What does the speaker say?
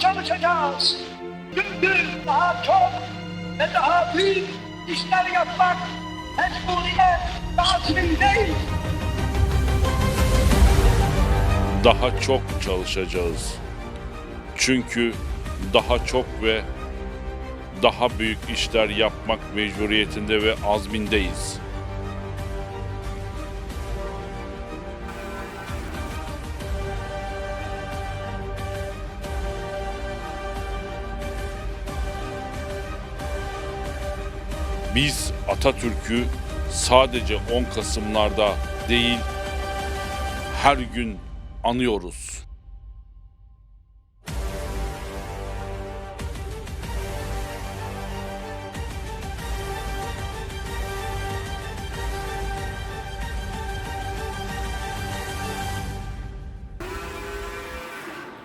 çalışacağız. Çünkü daha çok ve daha büyük işler yapmak mecburiyet lazimindeyiz. Daha çok çalışacağız. Çünkü daha çok ve daha büyük işler yapmak mecburiyetinde ve azmindeyiz. Biz Atatürk'ü sadece 10 Kasımlarda değil, her gün anıyoruz.